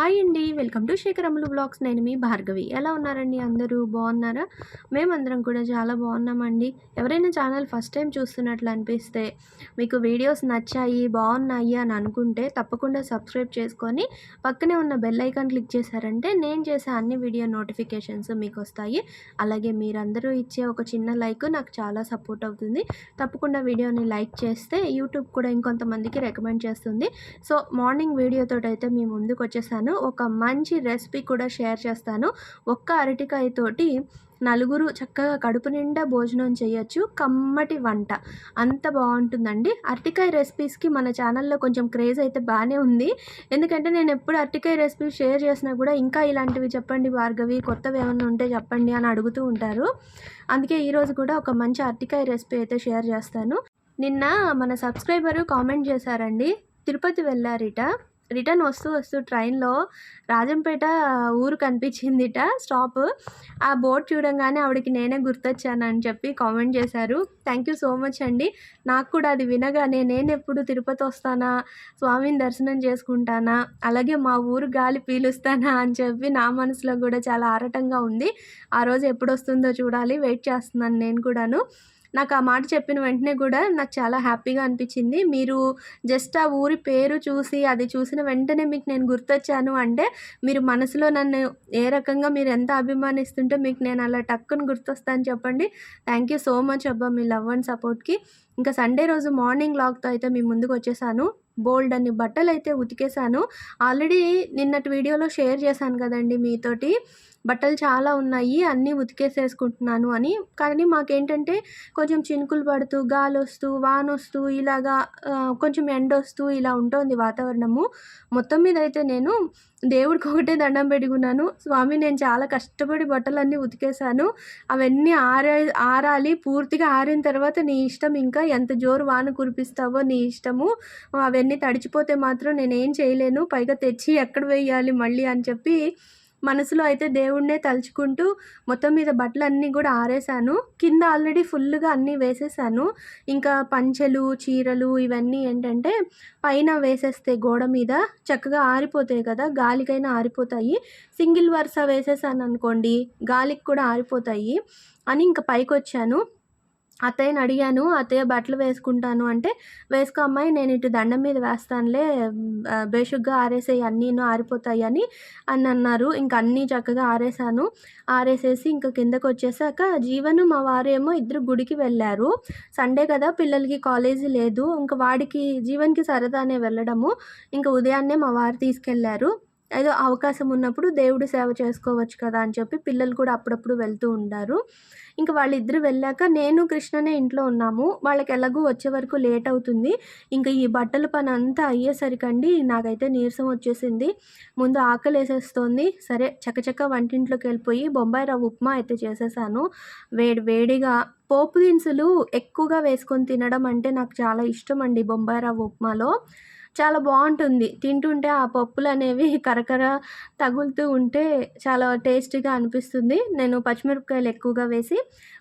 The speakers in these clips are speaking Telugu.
హాయ్ అండి. వెల్కమ్ టు శేఖరములు బ్లాగ్స్. నేను మీ భార్గవి. ఎలా ఉన్నారండి అందరూ? బాగున్నారా? మేమందరం కూడా చాలా బాగున్నామండి. ఎవరైనా ఛానల్ ఫస్ట్ టైం చూస్తున్నట్లు అనిపిస్తే మీకు వీడియోస్ నచ్చాయి బాగున్నాయి అని అనుకుంటే తప్పకుండా సబ్స్క్రైబ్ చేసుకొని పక్కనే ఉన్న బెల్ ఐకాన్ క్లిక్ చేశారంటే నేను చేసే అన్ని వీడియో నోటిఫికేషన్స్ మీకు వస్తాయి. అలాగే మీరందరూ ఇచ్చే ఒక చిన్న లైక్ నాకు చాలా సపోర్ట్ అవుతుంది. తప్పకుండా వీడియోని లైక్ చేస్తే యూట్యూబ్ కూడా ఇంకొంతమందికి రికమెండ్ చేస్తుంది. సో మార్నింగ్ వీడియోతో అయితే మీ ముందుకు వచ్చేసాను. ఒక మంచి రెసిపీ కూడా షేర్ చేస్తాను. ఒక్క అరటికాయతోటి నలుగురు చక్కగా కడుపు నిండా భోజనం చేయొచ్చు. కమ్మటి వంట. అంత బాగుంటుందండి. అరటికాయ రెసిపీస్కి మన ఛానల్లో కొంచెం క్రేజ్ అయితే బాగానే ఉంది. ఎందుకంటే నేను ఎప్పుడు అరటికాయ రెసిపీ షేర్ చేసినా కూడా ఇంకా ఇలాంటివి చెప్పండి భార్గవి కొత్తవి ఏమైనా ఉంటే చెప్పండి అని అడుగుతూ ఉంటారు. అందుకే ఈరోజు కూడా ఒక మంచి అరటికాయ రెసిపీ అయితే షేర్ చేస్తాను. నిన్న మన సబ్స్క్రైబరు కామెంట్ చేశారండి. తిరుపతి వెళ్ళారిట. రిటర్న్ వస్తూ వస్తూ ట్రైన్లో రాజంపేట ఊరు కనిపించిందిట స్టాప్. ఆ బోర్డు చూడంగానే ఆవిడకి నేనే గుర్తొచ్చానని చెప్పి కామెంట్ చేశారు. థ్యాంక్ యూ సో మచ్ అండి. నాకు కూడా అది వినగానే నేను ఎప్పుడు తిరుపతి వస్తానా స్వామిని దర్శనం చేసుకుంటానా అలాగే మా ఊరు గాలి పీలుస్తానా అని చెప్పి నా మనసులో కూడా చాలా ఆరటంగా ఉంది. ఆ రోజు ఎప్పుడు వస్తుందో చూడాలి వెయిట్ చేస్తున్నాను నేను కూడాను. నాకు ఆ మాట చెప్పిన వెంటనే కూడా నాకు చాలా హ్యాపీగా అనిపించింది. మీరు జస్ట్ ఆ ఊరి పేరు చూసి అది చూసిన వెంటనే మీకు నేను గుర్తొచ్చాను అంటే మీరు మనసులో నన్ను ఏ రకంగా మీరు ఎంత అభిమానిస్తుంటే మీకు నేను అలా టక్కుని గుర్తొస్తాను చెప్పండి. థ్యాంక్ యూ సో మచ్ అబ్బా మీ లవ్ అండ్ సపోర్ట్కి ఇంకా సండే రోజు మార్నింగ్ లాగ్తో అయితే మీ ముందుకు వచ్చేసాను. బోల్డ్ అన్ని బట్టలు అయితే ఉతికేసాను. ఆల్రెడీ నిన్నటి వీడియోలో షేర్ చేశాను కదండి మీతోటి. బట్టలు చాలా ఉన్నాయి అన్నీ ఉతికేసేసుకుంటున్నాను అని. కానీ మాకేంటంటే కొంచెం చినుకులు పడుతూ గాలి వస్తూ వాన వస్తూ ఇలాగా కొంచెం ఎండ వస్తూ ఇలా ఉంటుంది వాతావరణము. మొత్తం మీద అయితే నేను దేవుడికి ఒకటే దండం పెట్టుకున్నాను స్వామి నేను చాలా కష్టపడి బట్టలన్నీ ఉతికేసాను అవన్నీ ఆరా ఆరాలి పూర్తిగా ఆరిన తర్వాత నీ ఇష్టం ఇంకా ఎంత జోరు వాన కురిపిస్తావో నీ ఇష్టము. అవన్నీ తడిచిపోతే మాత్రం నేనేం చేయలేను. పైగా తెచ్చి ఎక్కడ వేయాలి మళ్ళీ అని చెప్పి మనసులో అయితే దేవుడినే తలుచుకుంటూ మొత్తం మీద బట్టలు అన్నీ కూడా ఆరేసాను కింద ఆల్రెడీ ఫుల్గా అన్నీ వేసేసాను ఇంకా పంచెలు చీరలు ఇవన్నీ ఏంటంటే పైన వేసేస్తే గోడ మీద చక్కగా ఆరిపోతాయి కదా గాలికైనా ఆరిపోతాయి. సింగిల్ వరుస వేసేసాను అనుకోండి గాలికి కూడా ఆరిపోతాయి అని ఇంకా పైకి వచ్చాను అత్తయ్యని అడిగాను అత్తయ్య బట్టలు వేసుకుంటాను అంటే వేసుకో అమ్మాయి నేను ఇటు దండం మీద వేస్తానులే బేషుగ్గా ఆరేసేయి అన్నీను ఆరిపోతాయి అని అని అన్నారు ఇంక అన్నీ చక్కగా ఆరేసాను. ఆరేసేసి ఇంకా కిందకు వచ్చేసాక జీవను మా వారేమో ఇద్దరు గుడికి వెళ్ళారు. సండే కదా పిల్లలకి కాలేజీ లేదు. ఇంకా వాడికి జీవన్కి సరదానే వెళ్ళడము. ఇంకా ఉదయాన్నే మా వారు తీసుకెళ్ళారు ఏదో అవకాశం ఉన్నప్పుడు దేవుడు సేవ చేసుకోవచ్చు కదా అని చెప్పి పిల్లలు కూడా అప్పుడప్పుడు వెళ్తూ ఉంటారు ఇంకా వాళ్ళిద్దరు వెళ్ళాక నేను కృష్ణనే ఇంట్లో ఉన్నాము. వాళ్ళకి ఎలాగూ వచ్చే వరకు లేట్ అవుతుంది. ఇంకా ఈ బట్టల పని అంతా అయ్యేసరికండి నాకైతే నీరసం వచ్చేసింది. ముందు ఆకలి వేసేస్తోంది సరే చకచక వంటింట్లోకి వెళ్ళిపోయి బొంబాయి రవ్వ ఉప్మా అయితే చేసేసాను. వేడి వేడిగా పోపు దినుసులు ఎక్కువగా వేసుకొని తినడం అంటే నాకు చాలా ఇష్టం అండి బొంబాయి రవ్వ ఉప్మాలో. చాలా బాగుంటుంది. తింటుంటే ఆ పప్పులు అనేవి కరకర తగులుతూ ఉంటే చాలా టేస్టీగా అనిపిస్తుంది. నేను పచ్చిమిరపకాయలు ఎక్కువగా వేసి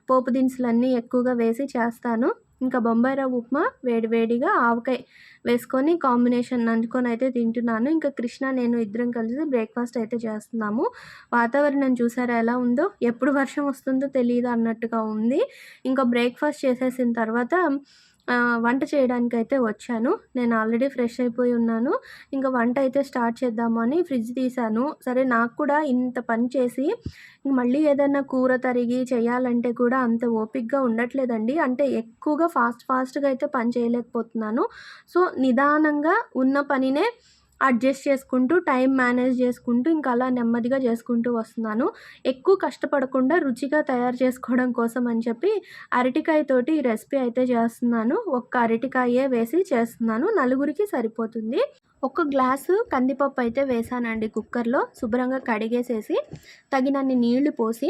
పోపు దినుసులన్నీ ఎక్కువగా వేసి చేస్తాను. ఇంకా బొంబాయి రవ్వ ఉప్మా వేడివేడిగా ఆవకాయ వేసుకొని కాంబినేషన్ నంచుకొని అయితే తింటున్నాను. ఇంకా కృష్ణ నేను ఇద్దరం కలిసి బ్రేక్ఫాస్ట్ అయితే చేస్తున్నాము. వాతావరణం చూసారా ఎలా ఉందో? ఎప్పుడు వర్షం వస్తుందో తెలియదు అన్నట్టుగా ఉంది. ఇంకా బ్రేక్ఫాస్ట్ చేసేసిన తర్వాత వంట చేయడానికి అయితే వచ్చాను. నేను ఆల్రెడీ ఫ్రెష్ అయిపోయి ఉన్నాను. ఇంకా వంట అయితే స్టార్ట్ చేద్దాము అని ఫ్రిడ్జ్ తీశాను. సరే నాకు కూడా ఇంత పని చేసి మళ్ళీ ఏదైనా కూర తరిగి చేయాలంటే కూడా అంత ఓపిక్గా ఉండట్లేదండి. అంటే ఎక్కువగా ఫాస్ట్ ఫాస్ట్గా అయితే పని చేయలేకపోతున్నాను. సో నిదానంగా ఉన్న పనినే అడ్జస్ట్ చేసుకుంటూ టైం మేనేజ్ చేసుకుంటూ ఇంకా అలా నెమ్మదిగా చేసుకుంటూ వస్తున్నాను. ఎక్కువ కష్టపడకుండా రుచిగా తయారు చేసుకోవడం కోసం అని చెప్పి అరటికాయతోటి ఈ రెసిపీ అయితే చేస్తున్నాను. ఒక్క అరటికాయే వేసి చేస్తున్నాను. నలుగురికి సరిపోతుంది. ఒక గ్లాసు కందిపప్పు అయితే వేసానండి కుక్కర్లో. శుభ్రంగా కడిగేసేసి తగినన్ని నీళ్ళు పోసి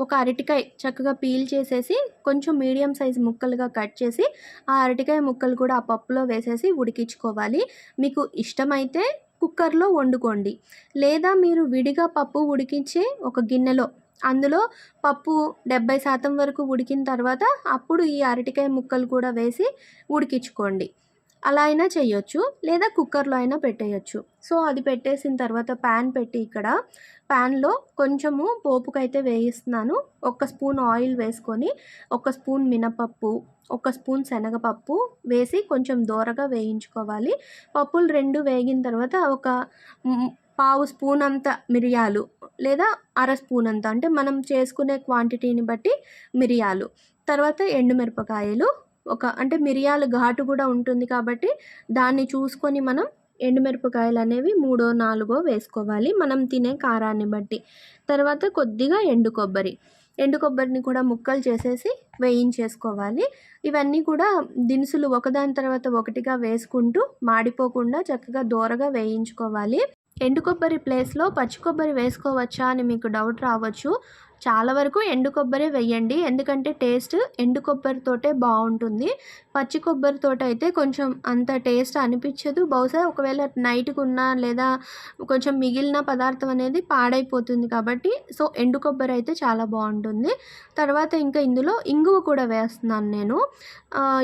ఒక అరటికాయ చక్కగా పీల్ చేసేసి కొంచెం మీడియం సైజ్ ముక్కలుగా కట్ చేసి ఆ అరటికాయ ముక్కలు కూడా ఆ పప్పులో వేసేసి ఉడికించుకోవాలి. మీకు ఇష్టమైతే కుక్కర్లో వండుకోండి. లేదా మీరు విడిగా పప్పు ఉడికించే ఒక గిన్నెలో అందులో పప్పు డెబ్బై శాతం వరకు ఉడికిన తర్వాత అప్పుడు ఈ అరటికాయ ముక్కలు కూడా వేసి ఉడికించుకోండి. అలా అయినా చేయొచ్చు లేదా కుక్కర్లో అయినా పెట్టేయచ్చు. సో అది పెట్టేసిన తర్వాత ప్యాన్ పెట్టి ఇక్కడ ప్యాన్లో కొంచెము పోపుకైతే వేయిస్తున్నాను. ఒక స్పూన్ ఆయిల్ వేసుకొని ఒక స్పూన్ మినపప్పు ఒక స్పూన్ శనగపప్పు వేసి కొంచెం దోరగా వేయించుకోవాలి. పప్పులు రెండు వేగిన తర్వాత ఒక పావు స్పూన్ అంత మిరియాలు లేదా అర స్పూన్ అంత. అంటే మనం చేసుకునే క్వాంటిటీని బట్టి మిరియాలు. తర్వాత ఎండుమిరపకాయలు ఒక అంటే మిరియాలు ఘాటు కూడా ఉంటుంది కాబట్టి దాన్ని చూసుకొని మనం ఎండుమిరపకాయలు అనేవి మూడో నాలుగో వేసుకోవాలి. మనం తినే కారాన్ని బట్టి. తర్వాత కొద్దిగా ఎండు కొబ్బరి. ఎండు కొబ్బరిని కూడా ముక్కలు చేసేసి వేయించేసుకోవాలి. ఇవన్నీ కూడా దినుసులు ఒకదాని తర్వాత ఒకటిగా వేసుకుంటూ మాడిపోకుండా చక్కగా దోరగా వేయించుకోవాలి. ఎండు కొబ్బరి ప్లేస్లో పచ్చి కొబ్బరి వేసుకోవచ్చా అని మీకు డౌట్ రావచ్చు. చాలా వరకు ఎండు కొబ్బరి వేయండి. ఎందుకంటే టేస్ట్ ఎండు కొబ్బరితోటే బాగుంటుంది. పచ్చి కొబ్బరితో అయితే కొంచెం అంత టేస్ట్ అనిపించదు. బహుశా ఒకవేళ నైట్కి ఉన్న లేదా కొంచెం మిగిలిన పదార్థం అనేది పాడైపోతుంది కాబట్టి సో ఎండు కొబ్బరి అయితే చాలా బాగుంటుంది. తర్వాత ఇంకా ఇందులో ఇంగువ కూడా వేస్తున్నాను నేను.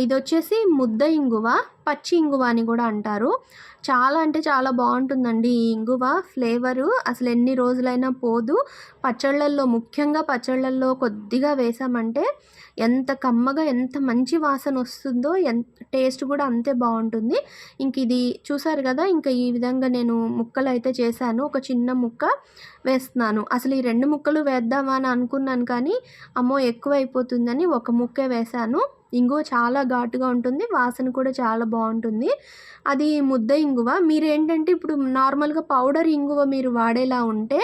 ఇది వచ్చేసి ముద్ద ఇంగువ. పచ్చి ఇంగువ అని కూడా అంటారు. చాలా అంటే చాలా బాగుంటుందండి ఈ ఇంగువ ఫ్లేవరు. అసలు ఎన్ని రోజులైనా పోదు. పచ్చళ్ళల్లో ముఖ్యంగా పచ్చళ్ళల్లో కొద్దిగా వేసామంటే ఎంత కమ్మగా ఎంత మంచి వాసన వస్తుందో ఎంత టేస్ట్ కూడా అంతే బాగుంటుంది. ఇంక ఇది చూసారు కదా ఇంకా ఈ విధంగా నేను ముక్కలు అయితే చేశాను. ఒక చిన్న ముక్క వేస్తున్నాను. అసలు ఈ రెండు ముక్కలు వేద్దామా అని అనుకున్నాను కానీ అమ్మో ఎక్కువ అయిపోతుందని ఒక ముక్కే వేశాను. ఇంగువ చాలా ఘాటుగా ఉంటుంది వాసన కూడా చాలా బాగుంటుంది. అది ముద్ద ఇంగువ. మీరేంటంటే ఇప్పుడు నార్మల్గా పౌడర్ ఇంగువ మీరు వాడేలా ఉంటే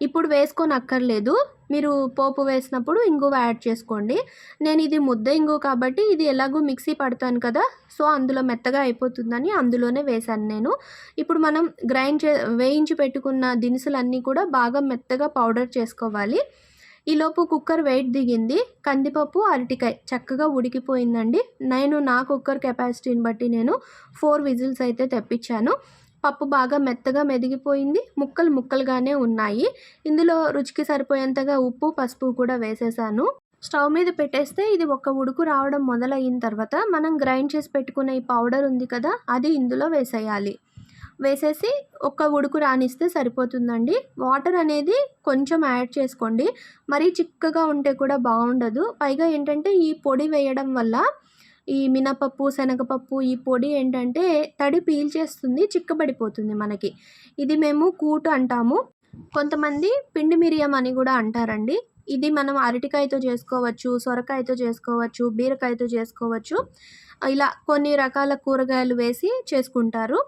ఇప్పుడు వేసుకొని అక్కర్లేదు మీరు పోపు వేసినప్పుడు ఇంగువ యాడ్ చేసుకోండి. నేను ఇది ముద్ద ఇంగువ కాబట్టి ఇది ఎలాగో మిక్సీ పడతాను కదా సో అందులో మెత్తగా అయిపోతుందని అందులోనే వేశాను నేను. ఇప్పుడు మనం గ్రైండ్ చే వేయించి పెట్టుకున్న దినుసులన్నీ కూడా బాగా మెత్తగా పౌడర్ చేసుకోవాలి. ఈలోపు కుక్కర్ వెయిట్ దిగింది. కందిపప్పు అరటికాయ చక్కగా ఉడికిపోయిందండి. నేను నా కుక్కర్ కెపాసిటీని బట్టి నేను ఫోర్ విజిల్స్ అయితే తెప్పించాను. పప్పు బాగా మెత్తగా మెదిగిపోయింది. ముక్కలు ముక్కలుగానే ఉన్నాయి. ఇందులో రుచికి సరిపోయేంతగా ఉప్పు పసుపు కూడా వేసేసాను. స్టవ్ మీద పెట్టేస్తే ఇది ఒక ఉడుకు రావడం మొదలైన తర్వాత మనం గ్రైండ్ చేసి పెట్టుకున్న ఈ పౌడర్ ఉంది కదా అది ఇందులో వేసేయాలి. వేసేసి ఒక ఉడుకు రానిస్తే సరిపోతుందండి. వాటర్ అనేది కొంచెం యాడ్ చేసుకోండి. మరీ చిక్కగా ఉంటే కూడా బాగుండదు. పైగా ఏంటంటే ఈ పొడి వేయడం వల్ల ఈ మినపప్పు శనగపప్పు ఈ పొడి ఏంటంటే తడి పీల్చేస్తుంది చిక్కబడిపోతుంది మనకి. ఇది మేము కూటు అంటాము. కొంతమంది పిండి మిరియం అని కూడా అంటారండి. ఇది మనం అరటికాయతో చేసుకోవచ్చు సొరకాయతో చేసుకోవచ్చు బీరకాయతో చేసుకోవచ్చు. ఇలా కొన్ని రకాల కూరగాయలు వేసి చేసుకుంటారు.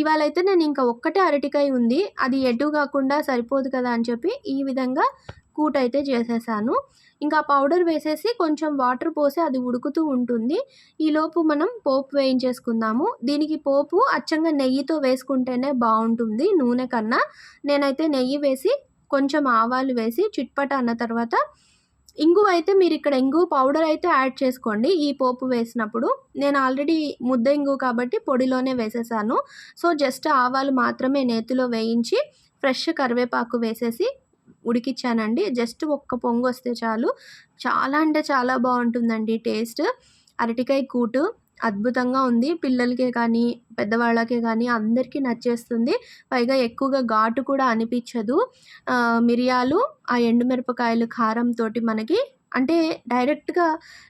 ఇవాళ అయితే నేను ఇంకా ఒక్కటే అరటికాయ ఉంది. అది ఎటు కాకుండా సరిపోదు కదా అని చెప్పి ఈ విధంగా కూట అయితే చేసేసాను. ఇంకా పౌడర్ వేసేసి కొంచెం వాటర్ పోసి అది ఉడుకుతూ ఉంటుంది. ఈలోపు మనం పోపు వేయించేసుకుందాము. దీనికి పోపు అచ్చంగా నెయ్యితో వేసుకుంటేనే బాగుంటుంది నూనె కన్నా. నేనైతే నెయ్యి వేసి కొంచెం ఆవాలు వేసి చిట్పట అన్న తర్వాత ఇంగు అయితే మీరు ఇక్కడ ఇంగు పౌడర్ అయితే యాడ్ చేసుకోండి ఈ పోపు వేసినప్పుడు. నేను ఆల్రెడీ ముద్ద ఇంగు కాబట్టి పొడిలోనే వేసేసాను. సో జస్ట్ ఆవాలు మాత్రమే నేతిలో వేయించి ఫ్రెష్ కరివేపాకు వేసేసి ఉడికిచ్చానండి. జస్ట్ ఒక్క పొంగు వస్తే చాలు. చాలా అంటే చాలా బాగుంటుందండి టేస్ట్. అరటికాయ కూటు అద్భుతంగా ఉంది. పిల్లలకే కానీ పెద్దవాళ్ళకే కానీ అందరికీ నచ్చేస్తుంది. పైగా ఎక్కువగా ఘాటు కూడా అనిపించదు. మిరియాలు ఆ ఎండుమిరపకాయలు కారంతో మనకి అంటే డైరెక్ట్గా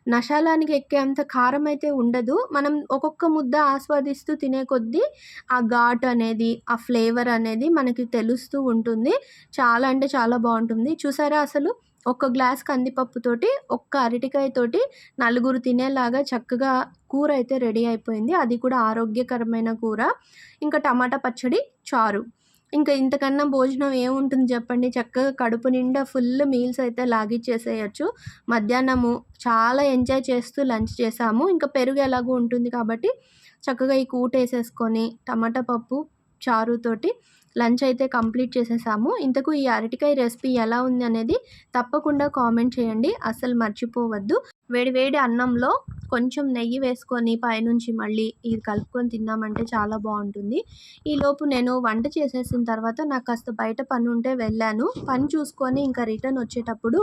నశాలానికి ఎక్కేంత కారం అయితే ఉండదు. మనం ఒక్కొక్క ముద్ద ఆస్వాదిస్తూ తినే కొద్దీ ఆ ఘాట్ అనేది ఆ ఫ్లేవర్ అనేది మనకి తెలుస్తూ ఉంటుంది. చాలా అంటే చాలా బాగుంటుంది. చూసారా అసలు? ఒక్క గ్లాస్ కందిపప్పుతోటి ఒక్క అరటికాయతోటి నలుగురు తినేలాగా చక్కగా కూర అయితే రెడీ అయిపోయింది. అది కూడా ఆరోగ్యకరమైన కూర. ఇంకా టమాటా పచ్చడి చారు. ఇంకా ఇంతకన్నా భోజనం ఏముంటుంది చెప్పండి? చక్కగా కడుపు నిండా ఫుల్ మీల్స్ అయితే లాగిచ్చేసేయచ్చు. మధ్యాహ్నము చాలా ఎంజాయ్ చేస్తూ లంచ్ చేసాము. ఇంకా పెరుగు ఎలాగో ఉంటుంది కాబట్టి చక్కగా ఈ కూట వేసేసుకొని టమాటా పప్పు చారుతోటి లంచ్ అయితే కంప్లీట్ చేసేసాము. ఇంతకు ఈ అరటికాయ రెసిపీ ఎలా ఉంది అనేది తప్పకుండా కామెంట్ చేయండి. అస్సలు మర్చిపోవద్దు. వేడివేడి అన్నంలో కొంచెం నెయ్యి వేసుకొని పైనుంచి మళ్ళీ ఇది కలుపుకొని తిన్నామంటే చాలా బాగుంటుంది. ఈలోపు నేను వంట చేసేసిన తర్వాత నాకు కాస్త బయట పని ఉంటే వెళ్ళాను. పని చూసుకొని ఇంకా రిటర్న్ వచ్చేటప్పుడు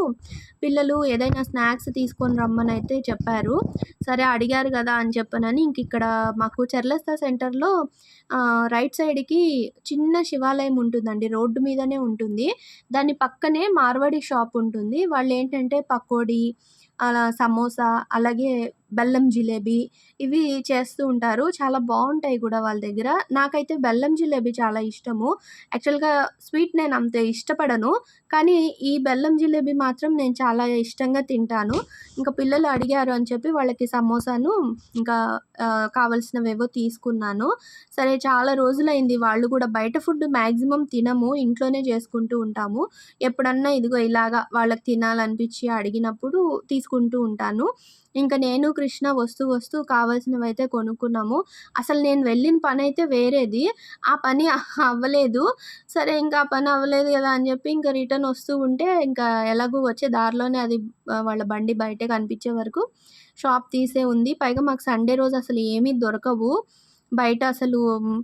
పిల్లలు ఏదైనా స్నాక్స్ తీసుకొని రమ్మని అయితే చెప్పారు. సరే అడిగారు కదా అని చెప్పనని ఇంక ఇక్కడ మాకు చెర్లస్తా సెంటర్లో రైట్ సైడ్కి చిన్న శివాలయం ఉంటుందండి. రోడ్డు మీదనే ఉంటుంది. దాని పక్కనే మార్వాడి షాప్ ఉంటుంది. వాళ్ళు ఏంటంటే పకోడీ అలా సమోసా అలాగే బెల్లం జిలేబీ ఇవి చేస్తూ ఉంటారు. చాలా బాగుంటాయి కూడా వాళ్ళ దగ్గర. నాకైతే బెల్లం జిలేబీ చాలా ఇష్టము. యాక్చువల్గా స్వీట్ నేను అంత ఇష్టపడను. కానీ ఈ బెల్లం జిలేబీ మాత్రం నేను చాలా ఇష్టంగా తింటాను. ఇంకా పిల్లలు అడిగారు అని చెప్పి వాళ్ళకి సమోసాను ఇంకా కావలసినవేవో తీసుకున్నాను. సరే చాలా రోజులైంది. వాళ్ళు కూడా బయట ఫుడ్ మ్యాక్సిమం తినము. ఇంట్లోనే చేసుకుంటూ ఉంటాము. ఎప్పుడన్నా ఇదిగో ఇలాగా వాళ్ళకి తినాలనిపించి అడిగినప్పుడు తీసుకుంటూ ఉంటాను. ఇంకా నేను కృష్ణ వస్తూ వస్తూ కావాల్సినవి అయితే కొనుక్కున్నాము. అసలు నేను వెళ్ళిన పని అయితే వేరేది. ఆ పని అవ్వలేదు. సరే ఇంకా ఆ పని అవ్వలేదు కదా అని చెప్పి ఇంకా రిటర్న్ వస్తూ ఉంటే ఇంకా ఎలాగో వచ్చే దారిలోనే అది వాళ్ళ బండి బయటే కనిపించే వరకు షాప్ తీసే ఉంది. పైగా మాకు సండే రోజు అసలు ఏమీ దొరకవు. బయట అసలు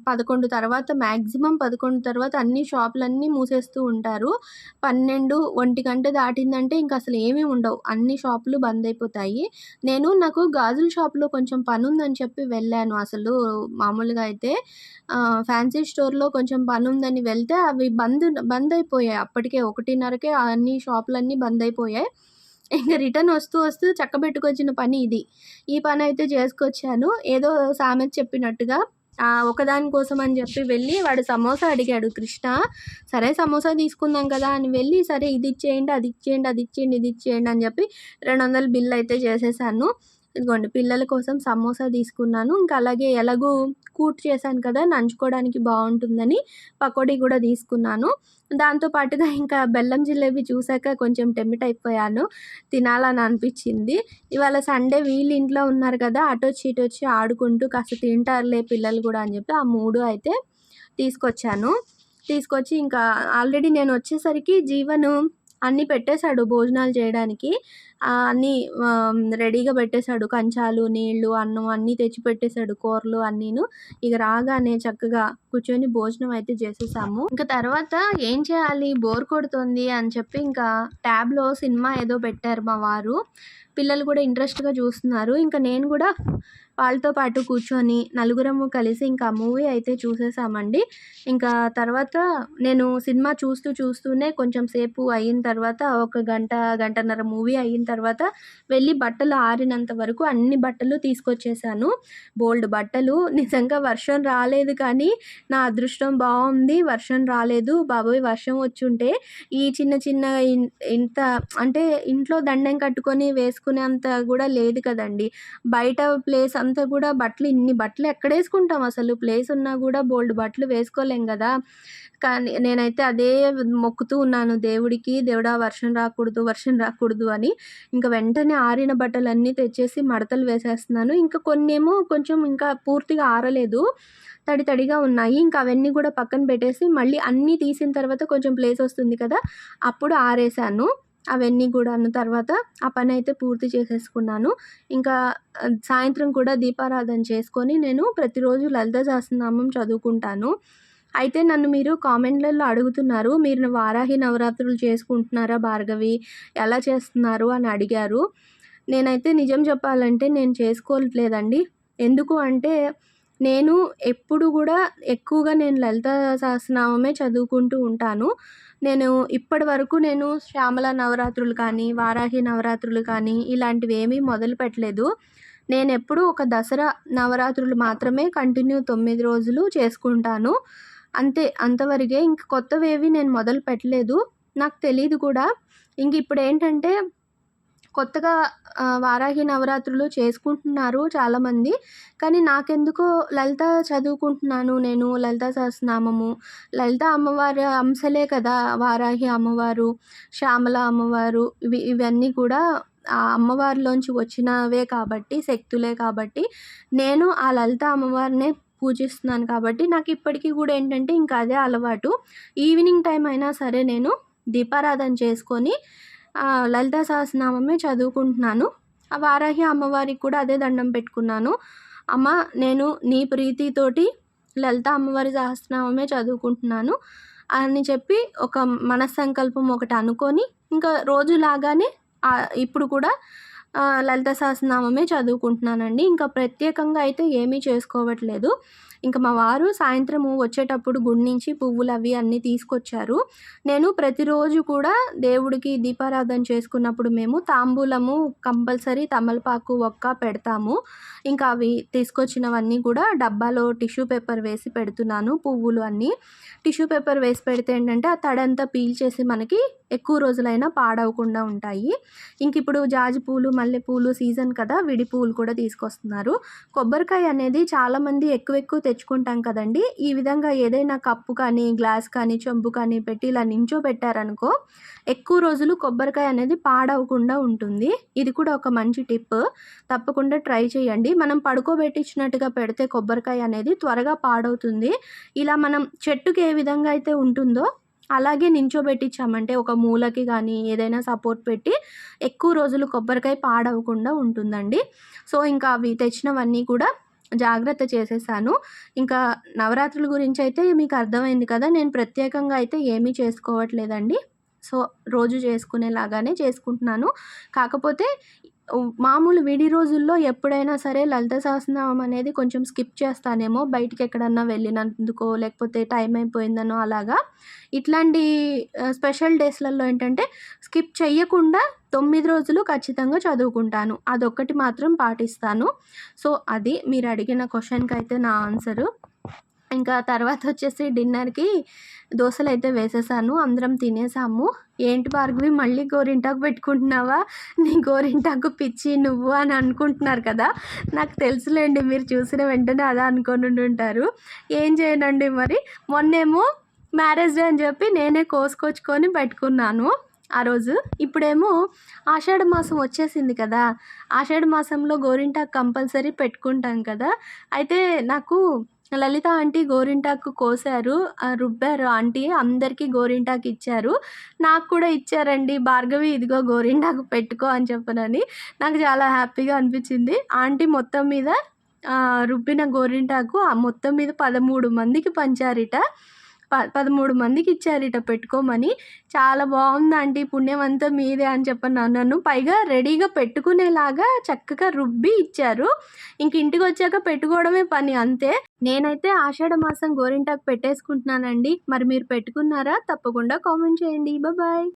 పదకొండు తర్వాత మ్యాక్సిమం పదకొండు తర్వాత అన్ని షాపులన్నీ మూసేస్తూ ఉంటారు. పన్నెండు ఒంటి గంట దాటిందంటే ఇంకా అసలు ఏమీ ఉండవు. అన్ని షాపులు బంద్ అయిపోతాయి. నేను నాకు గాజుల షాప్లో కొంచెం పని ఉందని చెప్పి వెళ్ళాను అసలు మామూలుగా అయితే. ఫ్యాన్సీ స్టోర్లో కొంచెం పని ఉందని వెళ్తే అవి బంద్ బంద్ అయిపోయాయి. అప్పటికే ఒకటిన్నరకే అన్ని షాపులన్నీ బంద్ అయిపోయాయి. ఇంకా రిటర్న్ వస్తూ వస్తూ చక్కబెట్టుకొచ్చిన పని ఇది. ఈ పని అయితే చేసుకొచ్చాను. ఏదో సామెత చెప్పినట్టుగా ఒకదాని కోసం అని చెప్పి వెళ్ళి వాడు సమోసా అడిగాడు కృష్ణ సరే సమోసా తీసుకుందాం కదా అని వెళ్ళి సరే ఇది ఇచ్చేయండి అది ఇచ్చేయండి అది ఇచ్చేయండి ఇది ఇచ్చేయండి అని చెప్పి రెండు వందలు బిల్ అయితే చేసేసాను. ఇదిగోండి పిల్లల కోసం సమోసా తీసుకున్నాను. ఇంకా అలాగే ఎలాగూ కూట్ చేశాను కదా నంచుకోవడానికి బాగుంటుందని పకోడీ కూడా తీసుకున్నాను. దాంతో పాటుగా ఇంకా బెల్లం జిలేబీ చూసాక కొంచెం టెమిట్ అయిపోయాను. తినాలని అనిపించింది. ఇవాళ సండే వీళ్ళు ఇంట్లో ఉన్నారు కదా అటో వచ్చి వచ్చి ఆడుకుంటూ కాస్త తింటారులే పిల్లలు కూడా అని చెప్పి ఆ మూడు అయితే తీసుకొచ్చాను. తీసుకొచ్చి ఇంకా ఆల్రెడీ నేను వచ్చేసరికి జీవను అన్నీ పెట్టేశాడు భోజనాలు చేయడానికి. అన్నీ రెడీగా పెట్టేశాడు. కంచాలు నీళ్ళు అన్నం అన్నీ తెచ్చి పెట్టేశాడు కూరలు అన్నీను. ఇక రాగానే చక్కగా కూర్చొని భోజనం అయితే చేసేసాము. ఇంకా తర్వాత ఏం చేయాలి? బోర్ కొడుతుంది అని చెప్పి ఇంకా ట్యాబ్లో సినిమా ఏదో పెట్టారు మా వారు. పిల్లలు కూడా ఇంట్రెస్ట్గా చూస్తున్నారు. ఇంకా నేను కూడా వాళ్ళతో పాటు కూర్చొని నలుగురము కలిసి ఇంకా మూవీ అయితే చూసేసామండి. ఇంకా తర్వాత నేను సినిమా చూస్తూ చూస్తూనే కొంచెం సేపు అయిన తర్వాత ఒక గంట గంటన్నర మూవీ అయిన తర్వాత వెళ్ళి బట్టలు ఆరినంత వరకు అన్ని బట్టలు తీసుకొచ్చేసాను. బోల్డ్ బట్టలు. నిజంగా వర్షం రాలేదు కానీ నా అదృష్టం బాగుంది. వర్షం రాలేదు. బాబోయ్ వర్షం వచ్చుంటే ఈ చిన్న చిన్న ఇంత అంటే ఇంట్లో దండం కట్టుకొని వేసుకునేంత కూడా లేదు కదండి. బయట ప్లేస్ అంతా కూడా బట్టలు ఇన్ని బట్టలు ఎక్కడేసుకుంటాం అసలు? ప్లేస్ ఉన్నా కూడా బోల్డ్ బట్టలు వేసుకోలేం కదా. కానీ నేనైతే అదే మొక్కుతూ ఉన్నాను దేవుడికి దేవుడా వర్షం రాకూడదు వర్షం రాకూడదు అని. ఇంకా వెంటనే ఆరిన బట్టలన్నీ తెచ్చేసి మడతలు వేసేస్తున్నాను. ఇంకా కొన్ని ఏమో కొంచెం ఇంకా పూర్తిగా ఆరలేదు తడి తడిగా ఉన్నాయి. ఇంకా అవన్నీ కూడా పక్కన పెట్టేసి మళ్ళీ అన్నీ తీసిన తర్వాత కొంచెం ప్లేస్ వస్తుంది కదా అప్పుడు ఆరేసాను. అవన్నీ కూడా తర్వాత ఆ పని అయితే పూర్తి చేసేసుకున్నాను. ఇంకా సాయంత్రం కూడా దీపారాధన చేసుకొని నేను ప్రతిరోజు లలిత సహస్రనామం చదువుకుంటాను. అయితే నన్ను మీరు కామెంట్లలో అడుగుతున్నారు మీరు వారాహి నవరాత్రులు చేసుకుంటున్నారా భార్గవి? ఎలా చేస్తున్నారు? అని అడిగారు. నేనైతే నిజం చెప్పాలంటే నేను చేసుకోవట్లేదండి. ఎందుకు అంటే నేను ఎప్పుడు కూడా ఎక్కువగా నేను లలిత సహస్రనామమే చదువుకుంటూ ఉంటాను. నేను ఇప్పటి వరకు నేను శ్యామల నవరాత్రులు కానీ వారాహి నవరాత్రులు కానీ ఇలాంటివి ఏమీ మొదలు పెట్టలేదు. నేను ఎప్పుడు ఒక దసరా నవరాత్రులు మాత్రమే కంటిన్యూ తొమ్మిది రోజులు చేసుకుంటాను. అంతే అంతవరకే ఇంక కొత్తవేవి నేను మొదలు పెట్టలేదు. నాకు తెలియదు కూడా. ఇంక ఇప్పుడు ఏంటంటే కొత్తగా వారాహి నవరాత్రులు చేసుకుంటున్నారు చాలామంది. కానీ నాకెందుకో లలిత చదువుకుంటున్నాను నేను లలిత సహస్రనామము. లలిత అమ్మవారి అంశలే కదా వారాహి అమ్మవారు శ్యామల అమ్మవారు ఇవి ఇవన్నీ కూడా ఆ అమ్మవారిలోంచి వచ్చినవే కాబట్టి శక్తులే కాబట్టి నేను ఆ లలిత అమ్మవారినే పూజిస్తున్నాను కాబట్టి నాకు ఇప్పటికీ కూడా ఏంటంటే ఇంకా అదే అలవాటు. ఈవినింగ్ టైం అయినా సరే నేను దీపారాధన చేసుకొని లలిత సహస్రనామమే చదువుకుంటున్నాను. ఆ వారాహి అమ్మవారికి కూడా అదే దండం పెట్టుకున్నాను. అమ్మ నేను నీ ప్రీతితోటి లలిత అమ్మవారి సహస్రనామమే చదువుకుంటున్నాను. అని చెప్పి ఒక మనస్సంకల్పం ఒకటి అనుకొని ఇంకా రోజులాగానే ఇప్పుడు కూడా లలిత సహస్రనామమే చదువుకుంటున్నానండి. ఇంకా ప్రత్యేకంగా అయితే ఏమీ చేసుకోవట్లేదు. ఇంకా మా వారు సాయంత్రము వచ్చేటప్పుడు గుడి నుంచి పువ్వులు అవి అన్నీ తీసుకొచ్చారు. నేను ప్రతిరోజు కూడా దేవుడికి దీపారాధన చేసుకున్నప్పుడు మేము తాంబూలము కంపల్సరీ తమలపాకు ఒక్క పెడతాము. ఇంకా అవి తీసుకొచ్చినవన్నీ కూడా డబ్బాలో టిష్యూ పేపర్ వేసి పెడుతున్నాను పువ్వులు అన్నీ. టిష్యూ పేపర్ వేసి పెడితే ఏంటంటే ఆ తడంతా పీల్చేసి మనకి ఎక్కువ రోజులైనా పాడవకుండా ఉంటాయి. ఇంక ఇప్పుడు జాజి పూలు మల్లెపూలు సీజన్ కదా విడి పూలు కూడా తీసుకొస్తున్నారు. కొబ్బరికాయ అనేది చాలామంది ఎక్కువ ఎక్కువ తెచ్చుకుంటాం కదండి. ఈ విధంగా ఏదైనా కప్పు కానీ గ్లాస్ కానీ చెంబు కానీ పెట్టి ఇలా నించో పెట్టారనుకో ఎక్కువ రోజులు కొబ్బరికాయ అనేది పాడవకుండా ఉంటుంది. ఇది కూడా ఒక మంచి టిప్. తప్పకుండా ట్రై చేయండి. మనం పడుకోబెట్టించినట్టుగా పెడితే కొబ్బరికాయ అనేది త్వరగా పాడవుతుంది. ఇలా మనం చెట్టుకి ఏ విధంగా అయితే ఉంటుందో అలాగే నించోబెట్టించామంటే ఒక మూలకి కానీ ఏదైనా సపోర్ట్ పెట్టి ఎక్కువ రోజులు కొబ్బరికాయ పాడవకుండా ఉంటుందండి. సో ఇంకా అవి తెచ్చినవన్నీ కూడా జాగ్రత్త చేసేసాను. ఇంకా నవరాత్రుల గురించి అయితే మీకు అర్థమైంది కదా నేను ప్రత్యేకంగా అయితే ఏమీ చేసుకోవట్లేదండి. సో రోజు చేసుకునేలాగానే చేసుకుంటున్నాను. కాకపోతే మామూలు విడి రోజుల్లో ఎప్పుడైనా సరే లలిత సహస్రనామం అనేది కొంచెం స్కిప్ చేస్తానేమో బయటికి ఎక్కడన్నా వెళ్ళినందుకో లేకపోతే టైం అయిపోయిందనో అలాగా. ఇట్లాంటి స్పెషల్ డేస్లలో ఏంటంటే స్కిప్ చేయకుండా తొమ్మిది రోజులు ఖచ్చితంగా చదువుకుంటాను. అదొక్కటి మాత్రం పాటిస్తాను. సో అది మీరు అడిగిన క్వశ్చన్కి అయితే నా ఆన్సరు. ఇంకా తర్వాత వచ్చేసి డిన్నర్కి దోశలు అయితే వేసేసాను. అందరం తినేసాము. ఏంటి భార్గవి మళ్ళీ గోరింటాకు పెట్టుకుంటున్నావా? నీ గోరింటాకు పిచ్చి నువ్వు అని అనుకుంటున్నారు కదా? నాకు తెలుసులేండి మీరు చూసిన వెంటనే అదే అనుకొని ఉంటారు. ఏం చేయనండి మరి? మొన్నేమో మ్యారేజ్ డే అని చెప్పి నేనే కోసుకొచ్చుకొని పెట్టుకున్నాను. ఆ రోజు. ఇప్పుడేమో ఆషాఢ మాసం వచ్చేసింది కదా. ఆషాఢ మాసంలో గోరింటాకు కంపల్సరీ పెట్టుకుంటాం కదా. అయితే నాకు లలిత ఆంటీ గోరింటాకు కోసారు. రుబ్బారు ఆంటీ అందరికీ గోరింటాకు ఇచ్చారు. నాకు కూడా ఇచ్చారండి. భార్గవి ఇదిగో గోరింటాకు పెట్టుకో అని చెప్పనని నాకు చాలా హ్యాపీగా అనిపించింది. ఆంటీ మొత్తం మీద రుబ్బిన గోరింటాకు ఆ మొత్తం మీద పదమూడు మందికి పంచారిట. ప పదమూడు మందికి ఇచ్చారు ఇట పెట్టుకోమని. చాలా బాగుందండి పుణ్యం అంతా మీదే అని చెప్పని నన్ను పైగా రెడీగా పెట్టుకునేలాగా చక్కగా రుబ్బి ఇచ్చారు. ఇంక ఇంటికి వచ్చాక పెట్టుకోవడమే పని అంతే. నేనైతే ఆషాఢ మాసం గోరింటాకు పెట్టేసుకుంటున్నానండి. మరి మీరు పెట్టుకున్నారా తప్పకుండా కామెంట్ చేయండి. బాయ్.